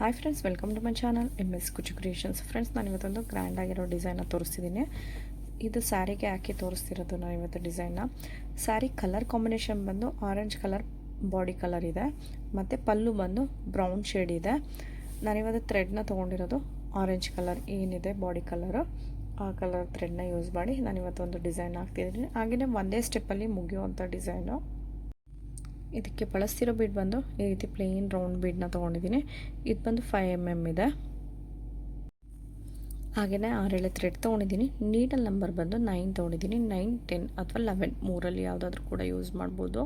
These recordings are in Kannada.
Hi friends welcome to my channel M S Kuchu creations friends ನಾನು ಇವತ್ತೊಂದು ಗ್ರ್ಯಾಂಡ್ ಆಗಿರೋ ಡಿಸೈನ್ನ ತೋರಿಸ್ತಿದ್ದೀನಿ. ಇದು ಸ್ಯಾರಿಗೆ ಹಾಕಿ ತೋರಿಸ್ತಿರೋದು ನಾನು ಇವತ್ತು ಡಿಸೈನ್ನ ಸ್ಯಾರಿ ಕಲರ್ ಕಾಂಬಿನೇಷನ್ ಬಂದು ಆರೆಂಜ್ ಕಲರ್ ಬಾಡಿ ಕಲರ್ ಇದೆ. ಮತ್ತು ಪಲ್ಲು ಬಂದು ಬ್ರೌನ್ ಶೇಡ್ ಇದೆ. ನಾನಿವತ್ತು ಥ್ರೆಡ್ನ ತೊಗೊಂಡಿರೋದು ಆರೆಂಜ್ ಕಲರ್ ಏನಿದೆ ಬಾಡಿ ಕಲರು ಆ ಕಲರ್ ಥ್ರೆಡ್ನ ಯೂಸ್ ಮಾಡಿ ನಾನು ಇವತ್ತೊಂದು ಡಿಸೈನ್ ಹಾಕ್ತಿದ್ದೀನಿ. ಹಾಗೆಯೇ ಒಂದೇ ಸ್ಟೆಪ್ಪಲ್ಲಿ ಮುಗಿಯುವಂಥ ಡಿಸೈನು ಇದಕ್ಕೆ ಬಳಸ್ತಿರೋ ಬೀಡ್ ಬಂದು ಈ ರೀತಿ ಪ್ಲೇನ್ ರೌಂಡ್ ಬೀಡನ್ನ ತೊಗೊಂಡಿದ್ದೀನಿ. ಇದು ಬಂದು ಫೈವ್ ಎಂ ಎಂ ಇದೆ. ಹಾಗೆಯೇ ಆರೇಳು ಥ್ರೆಡ್ ತೊಗೊಂಡಿದ್ದೀನಿ. ನೀಡಲ್ ನಂಬರ್ ಬಂದು ನೈನ್ ತೊಗೊಂಡಿದ್ದೀನಿ. ನೈನ್ ಟೆನ್ ಅಥವಾ ಲೆವೆನ್ ಮೂರಲ್ಲಿ ಯಾವುದಾದ್ರೂ ಕೂಡ ಯೂಸ್ ಮಾಡ್ಬೋದು.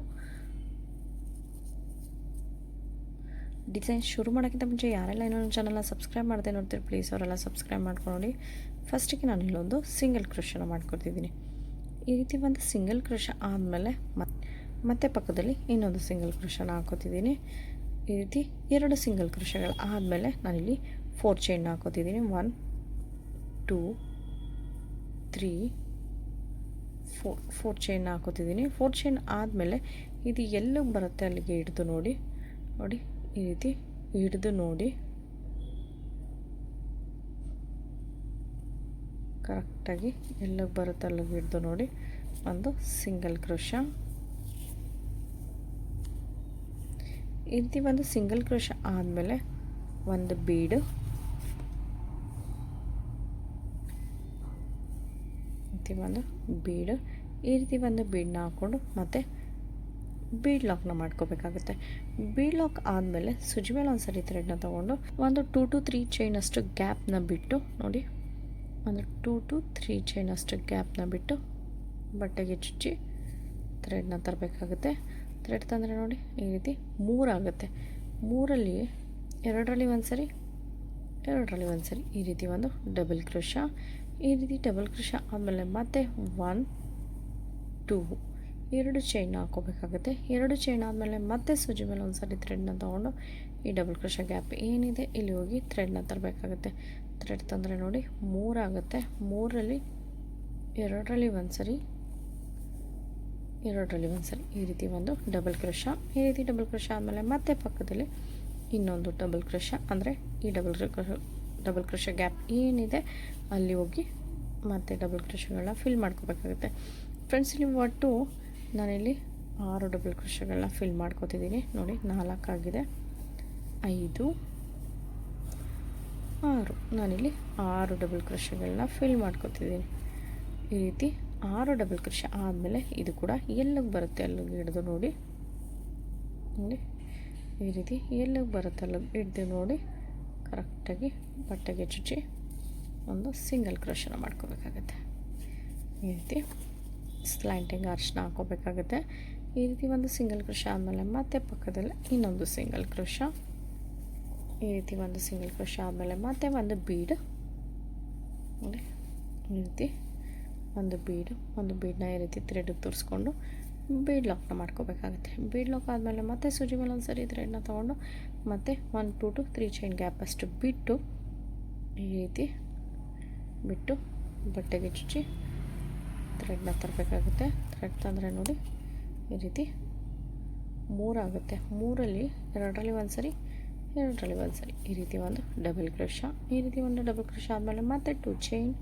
ಡಿಸೈನ್ ಶುರು ಮಾಡೋಕ್ಕಿಂತ ಮುಂಚೆ ಯಾರೆಲ್ಲ ಇನ್ನೊಂದು ಚಾನಲ್ನ ಸಬ್ಸ್ಕ್ರೈಬ್ ಮಾಡದೆ ನೋಡ್ತೀರಿ ಪ್ಲೀಸ್ ಅವರೆಲ್ಲ ಸಬ್ಸ್ಕ್ರೈಬ್ ಮಾಡ್ಕೊಂಡು ಫಸ್ಟಿಗೆ ನಾನು ಇಲ್ಲೊಂದು ಸಿಂಗಲ್ ಕ್ರಷನ್ನು ಮಾಡ್ಕೊಡ್ತಿದ್ದೀನಿ. ಈ ರೀತಿ ಒಂದು ಸಿಂಗಲ್ ಕ್ರಷ ಆದಮೇಲೆ ಮತ್ತೆ ಪಕ್ಕದಲ್ಲಿ ಇನ್ನೊಂದು ಸಿಂಗಲ್ ಕ್ರಷನ ಹಾಕೋತಿದ್ದೀನಿ ಈ ರೀತಿ ಎರಡು ಸಿಂಗಲ್ ಕ್ರಷಗಳು ಆದಮೇಲೆ ನಾನಿಲ್ಲಿ four chain ಹಾಕೋತಿದ್ದೀನಿ one two three four four chain ಹಾಕೋತಿದ್ದೀನಿ four chain ಆದಮೇಲೆ ಇದು ಎಲ್ಲಿಗೆ ಬರುತ್ತೆ ಅಲ್ಲಿಗೆ ಹಿಡಿದು ನೋಡಿ. ನೋಡಿ, ಈ ರೀತಿ ಹಿಡಿದು ನೋಡಿ. ಕರೆಕ್ಟಾಗಿ ಎಲ್ಲಿಗೆ ಬರುತ್ತೆ ಅಲ್ಲಿಗೆ ಹಿಡಿದು ನೋಡಿ. ಒಂದು ಸಿಂಗಲ್ ಕ್ರೋಶ ರೀತಿ ಒಂದು ಸಿಂಗಲ್ ಕ್ರೋಶ ಆದಮೇಲೆ ಒಂದು ಬೀಡು ಇಂತಿ ಒಂದು ಬೀಡು ಈ ರೀತಿ ಒಂದು ಬೀಡನ್ನ ಹಾಕ್ಕೊಂಡು ಮತ್ತು ಬೀಡ್ ಲಾಕ್ನ ಮಾಡ್ಕೋಬೇಕಾಗುತ್ತೆ. ಬೀಡ್ ಲಾಕ್ ಆದಮೇಲೆ ಸುಜಿ ಮೇಲೆ ಒಂದು ಸರಿ ಥ್ರೆಡ್ನ ತೊಗೊಂಡು ಒಂದು ಟೂ ಟು ತ್ರೀ ಚೈನ್ ಅಷ್ಟು ಗ್ಯಾಪ್ನ ಬಿಟ್ಟು ನೋಡಿ. ಒಂದು ಟೂ ಟು ತ್ರೀ ಚೈನ್ ಅಷ್ಟು ಗ್ಯಾಪ್ನ ಬಿಟ್ಟು ಬಟ್ಟೆಗೆ ಚುಚ್ಚಿ ಥ್ರೆಡ್ನ ತರಬೇಕಾಗುತ್ತೆ. ಥ್ರೆಡ್ ತಂದರೆ ನೋಡಿ ಈ ರೀತಿ ಮೂರಾಗುತ್ತೆ ಮೂರಲ್ಲಿ ಎರಡರಲ್ಲಿ ಒಂದು ಸರಿ, ಎರಡರಲ್ಲಿ ಒಂದು ಸರಿ ಈ ರೀತಿ ಒಂದು ಡಬಲ್ ಕ್ರೋಶ ಈ ರೀತಿ ಡಬಲ್ ಕ್ರೋಶ ಆದಮೇಲೆ ಮತ್ತೆ ಒನ್ ಟೂ ಎರಡು ಚೈನ್ ಹಾಕೋಬೇಕಾಗುತ್ತೆ. ಎರಡು ಚೈನ್ ಆದಮೇಲೆ ಮತ್ತೆ ಸೂಜಿ ಮೇಲೆ ಒಂದು ಸರಿ ಥ್ರೆಡ್ನ ತೊಗೊಂಡು ಈ ಡಬಲ್ ಕ್ರೋಶ ಗ್ಯಾಪ್ ಏನಿದೆ ಇಲ್ಲಿ ಹೋಗಿ ಥ್ರೆಡ್ನ ತರಬೇಕಾಗುತ್ತೆ. ಥ್ರೆಡ್ ತಂದರೆ ನೋಡಿ ಮೂರಾಗುತ್ತೆ ಮೂರರಲ್ಲಿ ಎರಡರಲ್ಲಿ ಒಂದು ಸರಿ ಎರಡರಲ್ಲಿ ಒಂದು ಸರಿ ಈ ರೀತಿ ಒಂದು ಡಬಲ್ ಕ್ರಶ ಈ ರೀತಿ ಡಬಲ್ ಕ್ರಶ ಆದಮೇಲೆ ಮತ್ತೆ ಪಕ್ಕದಲ್ಲಿ ಇನ್ನೊಂದು ಡಬಲ್ ಕ್ರಶ ಅಂದರೆ ಈ ಡಬಲ್ ಡಬಲ್ ಕ್ರಶ ಗ್ಯಾಪ್ ಏನಿದೆ ಅಲ್ಲಿ ಹೋಗಿ ಮತ್ತೆ ಡಬಲ್ ಕ್ರೋಶಗಳನ್ನ ಫಿಲ್ ಮಾಡ್ಕೋಬೇಕಾಗುತ್ತೆ. ಫ್ರೆಂಡ್ಸ್ ಇಲ್ಲಿ ಒಟ್ಟು ನಾನಿಲ್ಲಿ ಆರು ಡಬಲ್ ಕ್ರೋಶಗಳನ್ನ ಫಿಲ್ ಮಾಡ್ಕೋತಿದ್ದೀನಿ. ನೋಡಿ ನಾಲ್ಕಾಗಿದೆ ಐದು, ಆರು. ನಾನಿಲ್ಲಿ ಆರು ಡಬಲ್ ಕ್ರೋಶಗಳನ್ನ ಫಿಲ್ ಮಾಡ್ಕೋತಿದ್ದೀನಿ. ಈ ರೀತಿ ಆರು ಡಬಲ್ ಕ್ರೋಶ ಆದಮೇಲೆ ಇದು ಕೂಡ ಎಲ್ಲಿಗೆ ಬರುತ್ತೆ ಅಲ್ಲಿಗೆ ಹಿಡಿದು ನೋಡಿ. ನೋಡಿ, ಈ ರೀತಿ ಎಲ್ಲಿಗೆ ಬರುತ್ತೆ ಅಲ್ಲಿಗೆ ಹಿಡ್ದು ನೋಡಿ. ಕರೆಕ್ಟಾಗಿ ಬಟ್ಟೆಗೆ ಚುಚ್ಚಿ ಒಂದು ಸಿಂಗಲ್ ಕ್ರೋಶನ ಮಾಡ್ಕೋಬೇಕಾಗತ್ತೆ. ಈ ರೀತಿ ಸ್ಲ್ಯಾಂಟಿಂಗ್ ಅರ್ಶನ ಹಾಕೋಬೇಕಾಗುತ್ತೆ. ಈ ರೀತಿ ಒಂದು ಸಿಂಗಲ್ ಕ್ರೋಶ ಆದಮೇಲೆ ಮತ್ತೆ ಪಕ್ಕದಲ್ಲಿ ಇನ್ನೊಂದು ಸಿಂಗಲ್ ಕ್ರೋಶ ಈ ರೀತಿ ಒಂದು ಸಿಂಗಲ್ ಕ್ರೋಶ ಆದಮೇಲೆ ಮತ್ತೆ ಒಂದು ಬೀಡ್ ಈ ರೀತಿ ಒಂದು ಬೀಡು, ಒಂದು ಬೀಡನ್ನ ಈ ರೀತಿ ಥ್ರೆಡ್ಗೆ ತೋರಿಸ್ಕೊಂಡು ಬೀಡ್ ಲಾಕ್ನ ಮಾಡ್ಕೋಬೇಕಾಗುತ್ತೆ. ಬೀಡ್ ಲಾಕ್ ಆದಮೇಲೆ ಮತ್ತೆ ಸೂಜಿ ಮೇಲೆ ಒಂದು ಸರಿ ಥ್ರೆಡ್ನ ತೊಗೊಂಡು ಮತ್ತೆ one two two three chain gap ಅಷ್ಟು ಬಿಟ್ಟು ಈ ರೀತಿ ಬಿಟ್ಟು ಬಟ್ಟೆಗೆ ಚುಚ್ಚಿ ಥ್ರೆಡ್ನ ತರಬೇಕಾಗುತ್ತೆ. ಥ್ರೆಡ್ ತಂದರೆ ನೋಡಿ ಈ ರೀತಿ ಮೂರಾಗುತ್ತೆ ಮೂರಲ್ಲಿ ಎರಡರಲ್ಲಿ ಒಂದು ಸರಿ ಎರಡರಲ್ಲಿ ಒಂದು ಸರಿ ಈ ರೀತಿ ಒಂದು ಡಬಲ್ ಕ್ರೋಶ ಈ ರೀತಿ ಒಂದು ಡಬಲ್ ಕ್ರೋಶ ಆದಮೇಲೆ ಮತ್ತೆ ಟು ಚೈನ್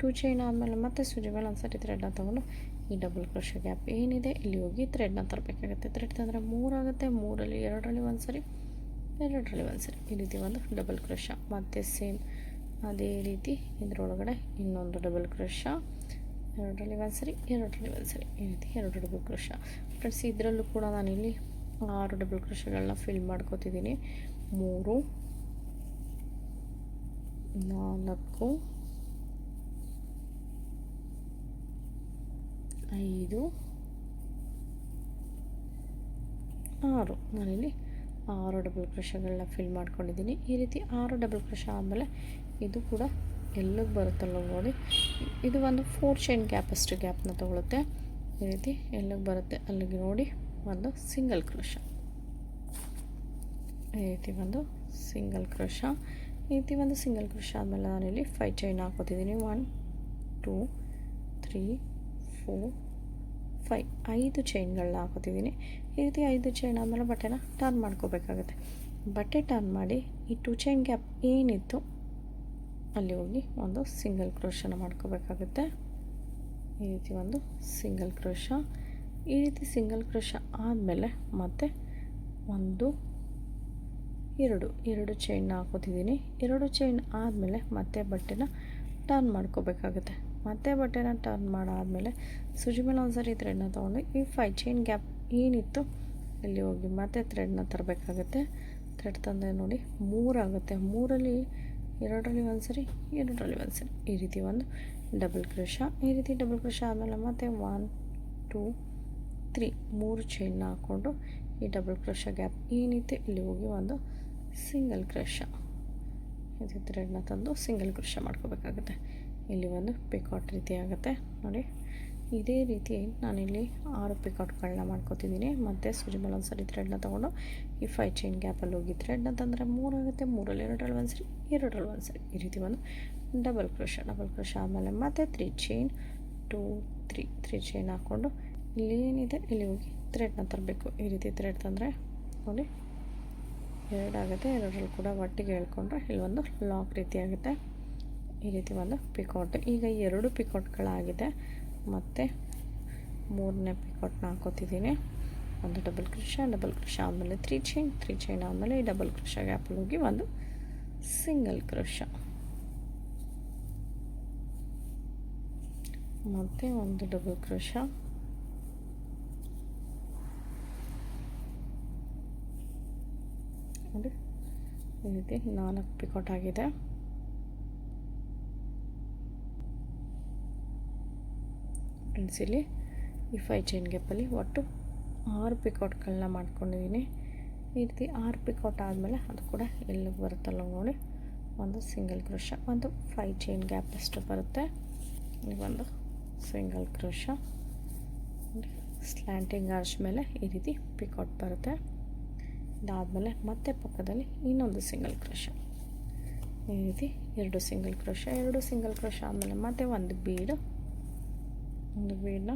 ಟೂ ಚೈನ್ ಆದಮೇಲೆ ಮತ್ತೆ ಸೂಜಿ ಮೇಲೆ ಒಂದು ಸರಿ ಥ್ರೆಡ್ನ ತೊಗೊಂಡು ಈ ಡಬಲ್ ಕ್ರೋಶ ಗ್ಯಾಪ್ ಏನಿದೆ, ಇಲ್ಲಿ ಹೋಗಿ ಥ್ರೆಡ್ನ ತರಬೇಕಾಗುತ್ತೆ. ಥ್ರೆಡ್ ತಂದರೆ ಮೂರಾಗುತ್ತೆ, ಮೂರಲ್ಲಿ, ಎರಡರಲ್ಲಿ ಒಂದು ಸರಿ ಎರಡರಲ್ಲಿ ಒಂದು ಸರಿ ಈ ರೀತಿ ಒಂದು ಡಬಲ್ ಕ್ರೋಶ ಮತ್ತು ಸೇಮ್ ಅದೇ ರೀತಿ ಇದರೊಳಗಡೆ ಇನ್ನೊಂದು ಡಬಲ್ ಕ್ರೋಶ ಎರಡರಲ್ಲಿ ಒಂದು ಸರಿ ಎರಡರಲ್ಲಿ ಒಂದು ಸರಿ ಈ ರೀತಿ ಎರಡು ಡಬಲ್ ಕ್ರೋಶ ಫ್ರೆಂಡ್ಸ್ ಇದರಲ್ಲೂ ಕೂಡ ನಾನಿಲ್ಲಿ ಆರು ಡಬಲ್ ಕ್ರೋಶಗಳನ್ನ ಫಿಲ್ ಮಾಡ್ಕೋತಿದ್ದೀನಿ. ಮೂರು, ನಾಲ್ಕು ಐದು, ಆರು. ನಾನಿಲ್ಲಿ ಆರು ಡಬಲ್ ಕ್ರಷಗಳನ್ನ ಫಿಲ್ ಮಾಡ್ಕೊಂಡಿದ್ದೀನಿ. ಈ ರೀತಿ ಆರು ಡಬಲ್ ಕ್ರಷ ಆದಮೇಲೆ ಇದು ಕೂಡ ಎಲ್ಲಿಗೆ ಬರುತ್ತಲ್ಲ ನೋಡಿ. ಇದು ಒಂದು ಫೋರ್ ಚೈನ್ ಗ್ಯಾಪ್ ಅಷ್ಟು ಗ್ಯಾಪ್ನ ತೊಗೊಳುತ್ತೆ. ಈ ರೀತಿ ಎಲ್ಲಿಗೆ ಬರುತ್ತೆ ಅಲ್ಲಿಗೆ ನೋಡಿ ಒಂದು ಸಿಂಗಲ್ ಕ್ರಷ ಈ ರೀತಿ ಒಂದು ಸಿಂಗಲ್ ಕ್ರಷ ಈ ರೀತಿ ಒಂದು ಸಿಂಗಲ್ ಕ್ರಷ ಆದಮೇಲೆ ನಾನಿಲ್ಲಿ five chain ಹಾಕೋತಿದ್ದೀನಿ one two three four five ಐದು ಚೈನ್ಗಳನ್ನ ಹಾಕೋತಿದ್ದೀನಿ. ಈ ರೀತಿ ಐದು ಚೈನ್ ಆದಮೇಲೆ ಬಟ್ಟೆನ ಟರ್ನ್ ಮಾಡ್ಕೋಬೇಕಾಗುತ್ತೆ. ಬಟ್ಟೆ ಟರ್ನ್ ಮಾಡಿ ಈ ಟು ಚೈನ್ ಗ್ಯಾಪ್ ಏನಿತ್ತು, ಅಲ್ಲಿ ಹೋಗಿ ಒಂದು ಸಿಂಗಲ್ ಕ್ರೋಶನ ಮಾಡ್ಕೋಬೇಕಾಗುತ್ತೆ. ಈ ರೀತಿ ಒಂದು ಸಿಂಗಲ್ ಕ್ರೋಶ ಈ ರೀತಿ ಸಿಂಗಲ್ ಕ್ರೋಶ ಆದಮೇಲೆ ಮತ್ತೆ ಒಂದು, ಎರಡು ಎರಡು ಚೈನ್ ಹಾಕೋತಿದ್ದೀನಿ. ಎರಡು ಚೈನ್ ಆದಮೇಲೆ ಮತ್ತೆ ಬಟ್ಟೆನ ಟರ್ನ್ ಮಾಡ್ಕೋಬೇಕಾಗುತ್ತೆ. ಮತ್ತೆ ಬಟ್ಟೆನ ಟರ್ನ್ ಮಾಡಾದಮೇಲೆ ಸುಜಿ ಮೇಲೆ ಒಂದ್ಸರಿ ಥ್ರೆಡ್ನ ತೊಗೊಂಡು ಈ ಫೈ ಚೈನ್ ಗ್ಯಾಪ್ ಏನಿತ್ತು ಇಲ್ಲಿ ಹೋಗಿ ಮತ್ತೆ ಥ್ರೆಡ್ನ ತರಬೇಕಾಗುತ್ತೆ. ಥ್ರೆಡ್ ತಂದೆ ನೋಡಿ ಮೂರಾಗುತ್ತೆ ಮೂರಲ್ಲಿ, ಎರಡರಲ್ಲಿ ಒಂದು ಸರಿ ಎರಡರಲ್ಲಿ ಒಂದು ಸರಿ ಈ ರೀತಿ ಒಂದು ಡಬಲ್ ಕ್ರಶ ಈ ರೀತಿ ಡಬಲ್ ಕ್ರೋಶ ಆದಮೇಲೆ ಮತ್ತೆ ಒನ್ ಟೂ ತ್ರೀ ಮೂರು ಚೈನ್ನ ಹಾಕ್ಕೊಂಡು ಈ ಡಬಲ್ ಕ್ರಶ ಗ್ಯಾಪ್ ಏನಿತ್ತು ಇಲ್ಲಿ ಹೋಗಿ ಒಂದು ಸಿಂಗಲ್ ಕ್ರಶ ಇದು ಥ್ರೆಡ್ನ ತಂದು ಸಿಂಗಲ್ ಕ್ರೋಶ ಮಾಡ್ಕೋಬೇಕಾಗುತ್ತೆ. ಇಲ್ಲಿ ಒಂದು ಪಿಕಾಟ್ ರೀತಿ ಆಗುತ್ತೆ. ನೋಡಿ, ಇದೇ ರೀತಿ ನಾನಿಲ್ಲಿ ಆರು ಪಿಕಾಟ್ಗಳನ್ನ ಮಾಡ್ಕೋತಿದ್ದೀನಿ. ಮತ್ತು ಸುಜಿ ಮೇಲೆ ಒಂದ್ಸರಿ ಥ್ರೆಡ್ನ ತೊಗೊಂಡು ಈ ಫೈ ಚೈನ್ ಗ್ಯಾಪಲ್ಲಿ ಹೋಗಿ ಥ್ರೆಡ್ನ ತಂದರೆ ಮೂರಾಗುತ್ತೆ ಮೂರಲ್ಲಿ ಎರಡರಲ್ಲಿ ಒಂದು ಸರಿ ಎರಡರಲ್ಲಿ ಒಂದು ಸರಿ ಈ ರೀತಿ ಒಂದು ಡಬಲ್ ಕ್ರೋಶ ಡಬಲ್ ಕ್ರೋಶ ಆಮೇಲೆ ಮತ್ತೆ three chain two three three chain ಹಾಕ್ಕೊಂಡು ಇಲ್ಲಿ ಏನಿದೆ ಇಲ್ಲಿ ಹೋಗಿ ಥ್ರೆಡ್ನ ತರಬೇಕು. ಈ ರೀತಿ ಥ್ರೆಡ್ ತಂದರೆ ನೋಡಿ, ಎರಡಾಗುತ್ತೆ. ಎರಡರಲ್ಲಿ ಕೂಡ ಒಟ್ಟಿಗೆ ಹೇಳ್ಕೊಂಡ್ರೆ ಇಲ್ಲಿ ಒಂದು ಲಾಕ್ ರೀತಿ ಆಗುತ್ತೆ. ಈ ರೀತಿ ಒಂದು ಪಿಕೌಟ್ ಈಗ ಎರಡು ಪಿಕೌಟ್ಗಳಾಗಿದೆ ಮತ್ತು ಮೂರನೇ ಪಿಕೌಟ್ನ ಹಾಕೋತಿದ್ದೀನಿ. ಒಂದು ಡಬಲ್ ಕ್ರಿಷ ಡಬಲ್ ಕ್ರಿಷ ಆದಮೇಲೆ ತ್ರೀ ಚೈನ್ ತ್ರೀ ಚೈನ್ ಆದಮೇಲೆ ಈ ಡಬಲ್ ಕ್ರಿಷ ಗ್ಯಾಪಲ್ಲಿ ಹೋಗಿ ಒಂದು ಸಿಂಗಲ್ ಕೃಷ ಮತ್ತು ಒಂದು ಡಬಲ್ ಕ್ರೋಶ ಈ ರೀತಿ ನಾಲ್ಕು ಪಿಕೌಟ್ ಆಗಿದೆ. ಫ್ರೆಂಡ್ಸ್ ಇಲ್ಲಿ ಈ ಫೈ ಚೈನ್ ಗ್ಯಾಪಲ್ಲಿ ಒಟ್ಟು ಆರು ಪಿಕೌಟ್ಗಳನ್ನ ಮಾಡ್ಕೊಂಡಿದ್ದೀನಿ ಈ ರೀತಿ ಆರು ಪಿಕೌಟ್ ಆದಮೇಲೆ ಅದು ಕೂಡ ಎಲ್ಲಿಗೆ ಬರುತ್ತಲ್ಲ ನೋಡಿ, ಒಂದು ಸಿಂಗಲ್ ಕ್ರೋಶ ಒಂದು ಫೈ ಚೈನ್ ಗ್ಯಾಪ್ ಅಷ್ಟು ಬರುತ್ತೆ. ಒಂದು ಸಿಂಗಲ್ ಕ್ರೋಶ ಸ್ಲ್ಯಾಂಟಿಂಗ್ ಆರ್ಚ್ ಮೇಲೆ ಈ ರೀತಿ ಪಿಕೌಟ್ ಬರುತ್ತೆ. ಇದಾದಮೇಲೆ ಮತ್ತೆ ಪಕ್ಕದಲ್ಲಿ ಇನ್ನೊಂದು ಸಿಂಗಲ್ ಕ್ರೋಶ ಈ ರೀತಿ ಎರಡು ಸಿಂಗಲ್ ಕ್ರೋಶ ಎರಡು ಸಿಂಗಲ್ ಕ್ರೋಶ ಆದಮೇಲೆ ಮತ್ತೆ ಒಂದು ಬೀಡು ಒಂದು ಬೀಡನ್ನ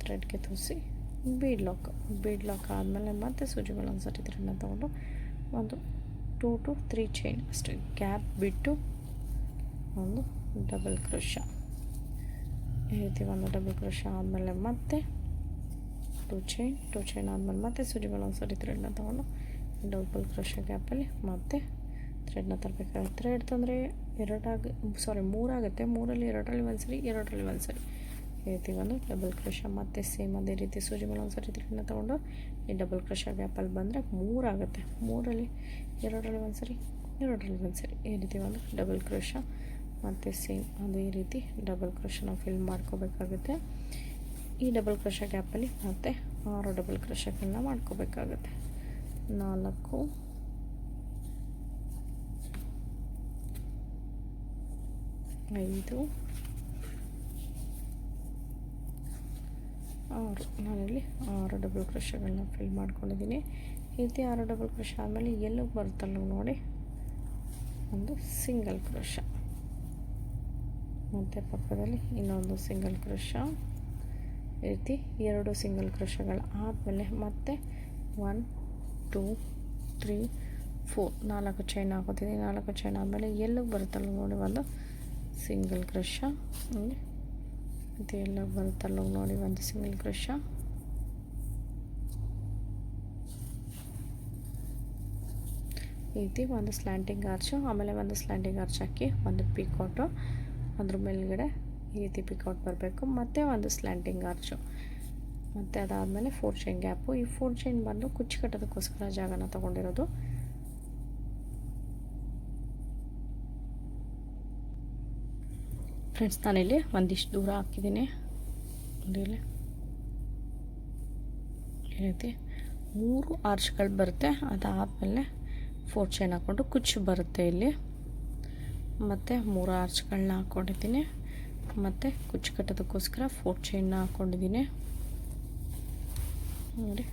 ಥ್ರೆಡ್ಗೆ ತೂಸಿ ಬೀಡ್ ಲಾಕ್ ಬೀಡ್ ಲಾಕ್ ಆದಮೇಲೆ ಮತ್ತೆ ಸೂಜಿಗಳು ಒಂದು ಸರ್ತಿ ಥ್ರೆಡ್ನ ತೊಗೊಂಡು ಒಂದು ಟೂ ಟು ತ್ರೀ ಚೈನ್ ಅಷ್ಟು. ಗ್ಯಾಪ್ ಬಿಟ್ಟು ಒಂದು ಡಬಲ್ ಕ್ರೋಶ ಈ ರೀತಿ ಒಂದು ಡಬಲ್ ಕ್ರೋಶ ಆದಮೇಲೆ ಮತ್ತೆ ಟೂ ಚೈನ್ ಟೂ ಚೈನ್ ಆದಮೇಲೆ ಮತ್ತೆ ಸೂಜಿಗಳು ಒಂದು ಸರಿ ಥ್ರೆಡ್ನ ತೊಗೊಂಡು ಡಬಲ್ ಕ್ರೋಶ ಗ್ಯಾಪಲ್ಲಿ ಮತ್ತೆ ಥ್ರೆಡ್ನ ತರಬೇಕಾಗುತ್ತೆ. ಥ್ರೆಡ್ ತಂದರೆ ಎರಡಾಗ ಸಾರಿ ಮೂರಾಗುತ್ತೆ. ಮೂರಲ್ಲಿ ಎರಡರಲ್ಲಿ ಒಂದು ಸರಿ ಎರಡರಲ್ಲಿ ಒಂದು ಸರಿ ಈ ರೀತಿ ಒಂದು ಡಬಲ್ ಕ್ರಷ ಮತ್ತೆ ಸೇಮ್ ಅದೇ ರೀತಿ ಸೂಜಿ ಮೇಲೆ ಒಂದು ಸರಿ ತಗೊಂಡು ತೊಗೊಂಡು ಈ ಡಬಲ್ ಅಲ್ಲಿ ಬಂದ್ರೆ ಬಂದರೆ ಮೂರಾಗುತ್ತೆ ಮೂರಲ್ಲಿ ಎರಡರಲ್ಲಿ ಒಂದು ಸರಿ ಎರಡರಲ್ಲಿ ಒಂದು ಸರಿ ಈ ರೀತಿ ಒಂದು ಡಬಲ್ ಕ್ರಷ ಮತ್ತು ಸೇಮ್ ಅದೇ ರೀತಿ ಡಬಲ್ ಕ್ರೋಶನ ಫಿಲ್ ಮಾಡ್ಕೋಬೇಕಾಗುತ್ತೆ ಈ ಡಬಲ್ ಕ್ರೋಶ ಗ್ಯಾಪಲ್ಲಿ ಮತ್ತೆ ಆರು ಡಬಲ್ ಕ್ರೋಶಗಳನ್ನ ಮಾಡ್ಕೋಬೇಕಾಗುತ್ತೆ ನಾಲ್ಕು ಐದು ನಾನಿಲ್ಲಿ ಆರು ಡಬಲ್ ಕ್ರಷಗಳನ್ನ ಫಿಲ್ ಮಾಡ್ಕೊಂಡಿದ್ದೀನಿ. ಈ ರೀತಿ ಆರು ಡಬಲ್ ಕ್ರಷ್ ಆದಮೇಲೆ ಎಲ್ಲಿಗೆ ಬರುತ್ತಲ್ಲ ನೋಡಿ, ಒಂದು ಸಿಂಗಲ್ ಕ್ರಷ ಮತ್ತು ಪಕ್ಕದಲ್ಲಿ ಇನ್ನೊಂದು ಸಿಂಗಲ್ ಕ್ರಷ ಈ ರೀತಿ ಎರಡು ಸಿಂಗಲ್ ಕ್ರಷಗಳು ಆದಮೇಲೆ ಮತ್ತೆ ಒನ್ ಟೂ ತ್ರೀ ಫೋರ್ ನಾಲ್ಕು ಚೈನ್ ಹಾಕೋತೀನಿ ನಾಲ್ಕು ಚೈನ್ ಆದಮೇಲೆ ಎಲ್ಲಿಗೆ ಬರುತ್ತಲ್ಲ ನೋಡಿ ಒಂದು ಸಿಂಗಲ್ ಕ್ರಷ ಮತ್ತು ಎಲ್ಲ ಬರುತ್ತಲ್ಲ ನೋಡಿ, ಒಂದು ಸಿಂಗಲ್ ಕ್ರಶ ರೀತಿ ಒಂದು ಸ್ಲ್ಯಾಂಟಿಂಗ್ ಆರ್ಚು ಆಮೇಲೆ ಒಂದು ಸ್ಲ್ಯಾಂಟಿಂಗ್ ಆರ್ಚ್ ಹಾಕಿ ಒಂದು ಪಿಕೌಟು ಅದ್ರ ಮೇಲ್ಗಡೆ ಈ ರೀತಿ ಪಿಕೌಟ್ ಬರಬೇಕು. ಮತ್ತು ಒಂದು ಸ್ಲ್ಯಾಂಟಿಂಗ್ ಆರ್ಚು ಮತ್ತು ಅದಾದಮೇಲೆ ಫೋರ್ ಚೈನ್ ಗ್ಯಾಪು ಈ ಫೋರ್ ಚೈನ್ ಬಂದು ಕುಚ್ಚು ಕಟ್ಟೋದಕ್ಕೋಸ್ಕರ ಜಾಗನ ತೊಗೊಂಡಿರೋದು. ಫ್ರೆಂಡ್ಸ್ ನಾನಿಲ್ಲಿ ಒಂದಿಷ್ಟು ದೂರ ಹಾಕಿದ್ದೀನಿ. ಇಲ್ಲಿ. ರೀತಿ ಮೂರು ಆರ್ಚ್ಗಳು ಬರುತ್ತೆ. ಅದಾದಮೇಲೆ ಫೋರ್ ಚೈನ್ ಹಾಕ್ಕೊಂಡು ಕುಚ್ಚು ಬರುತ್ತೆ ಇಲ್ಲಿ. ಮತ್ತು ಮೂರು ಆರ್ಚ್ಗಳನ್ನ ಹಾಕ್ಕೊಂಡಿದ್ದೀನಿ ಮತ್ತು ಕುಚ್ಚು ಕಟ್ಟೋದಕ್ಕೋಸ್ಕರ ಫೋರ್ ಚೈನ್ನ ಹಾಕ್ಕೊಂಡಿದ್ದೀನಿ ನೋಡಿ.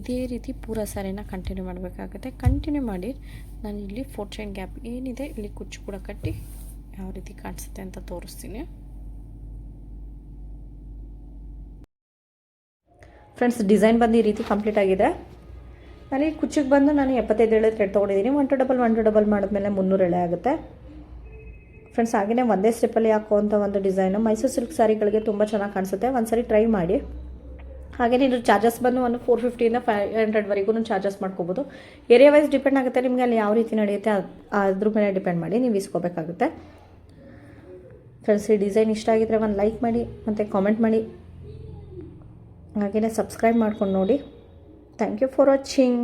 ಇದೇ ರೀತಿ ಪೂರ ಸಾರಿನ ಕಂಟಿನ್ಯೂ ಮಾಡಬೇಕಾಗುತ್ತೆ. ಕಂಟಿನ್ಯೂ ಮಾಡಿ ನಾನು ಇಲ್ಲಿ ಫೋರ್ ಚೈನ್ ಗ್ಯಾಪ್ ಏನಿದೆ, ಇಲ್ಲಿ ಕುಚ್ಚು ಕೂಡ ಕಟ್ಟಿ ಯಾವ ರೀತಿ ಕಾಣಿಸುತ್ತೆ ಅಂತ ತೋರಿಸ್ತೀನಿ. ಫ್ರೆಂಡ್ಸ್ ಡಿಸೈನ್ ಬಂದು ಈ ರೀತಿ ಕಂಪ್ಲೀಟ್ ಆಗಿದೆ. ಅಲ್ಲಿ ಕುಚ್ಚಿಗೆ ಬಂದು ನಾನು ಎಪ್ಪತ್ತೈದು ಎಳೆ ಥ್ರೆಡ್ ತೊಗೊಂಡಿದ್ದೀನಿ. One two double one two double ಮಾಡಿದ್ಮೇಲೆ ಮುನ್ನೂರು ಎಳೆ ಆಗುತ್ತೆ. ಫ್ರೆಂಡ್ಸ್ ಹಾಗೆಯೇ ಒಂದೇ ಸ್ಟೆಪ್ಪಲ್ಲಿ ಹಾಕುವಂಥ ಒಂದು ಡಿಸೈನು ಮೈಸೂರು ಸಿಲ್ಕ್ ಸ್ಯಾರಿಗಳಿಗೆ ತುಂಬ ಚೆನ್ನಾಗಿ ಕಾಣಿಸುತ್ತೆ. ಒಂದು ಸಾರಿ ಟ್ರೈ ಮಾಡಿ. ಹಾಗೆ ಇದ್ರ ಚಾರ್ಜಸ್ ಬಂದು ಒಂದು ಫೋರ್ ಫಿಫ್ಟಿಯಿಂದ ಫೈವ್ ಹಂಡ್ರೆಡ್ವರೆಗೂ ಚಾರ್ಜಸ್ ಮಾಡ್ಕೋಬೋದು. ಏರಿಯಾ ವೈಸ್ ಡಿಪೆಂಡ್ ಆಗುತ್ತೆ ನಿಮಗೆ ಅಲ್ಲಿ ಯಾವ ರೀತಿ ನಡೆಯುತ್ತೆ. ಅದ್- ಅದ್ರ ಮೇಲೆ ಡಿಪೆಂಡ್ ಮಾಡಿ. ನೀವು ಇಸ್ಕೋಬೇಕಾಗುತ್ತೆ ಫ್ರೆಂಡ್ಸ್ ಈ ಡಿಸೈನ್ ಇಷ್ಟ ಆಗಿದ್ರೆ ಒಂದು ಲೈಕ್ ಮಾಡಿ, ಮತ್ತು ಕಾಮೆಂಟ್ ಮಾಡಿ. ಹಾಗೆಯೇ ಸಬ್ಸ್ಕ್ರೈಬ್ ಮಾಡ್ಕೊಂಡು ನೋಡಿ. Thank you for watching